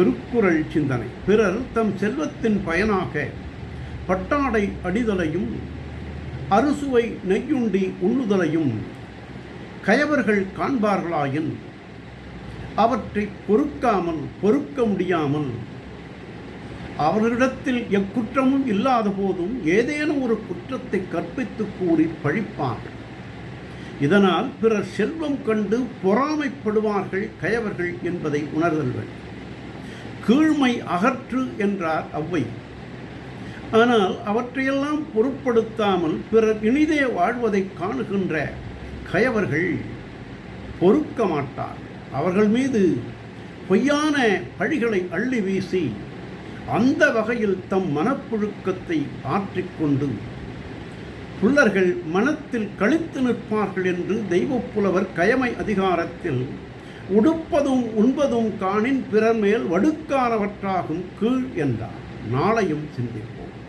திருக்குறள் சிந்தனை. பிறர் தம் செல்வத்தின் பயனாக பட்டாடை அடிதலையும் அறுசுவை நெய்யுண்டி உண்ணுதலையும் கயவர்கள் காண்பார்களாயின் அவற்றை பொறுக்காமல் பொறுக்க முடியாமல் அவர்களிடத்தில் எக்குற்றமும் இல்லாத போதும் ஏதேனும் ஒரு குற்றத்தை கற்பித்து கூறி பழிப்பார். இதனால் பிறர் செல்வம் கண்டு பொறாமைப்படுவார்கள் கயவர்கள் என்பதை உணர்தல்கள் கீழ்மை அகற்று என்றார் அவ்வை. ஆனால் அவற்றையெல்லாம் பொருட்படுத்தாமல் பிறர் இனிதே வாழ்வதை காணுகின்ற கயவர்கள் பொறுக்க மாட்டார் அவர்கள் மீது பொய்யான பழிகளை அள்ளி வீசி அந்த வகையில் தம் மனப்புழுக்கத்தை ஆற்றிக்கொண்டு புல்லர்கள் மனத்தில் கழித்து நிற்பார்கள் என்று தெய்வப்புலவர் கயமை அதிகாரத்தில் உடுப்பதும் உண்பதும் காணின் பிறர் மேல் வடுக்கானவற்றாகும் கீழ் என்றார். நாளையும் சிந்திப்போம்.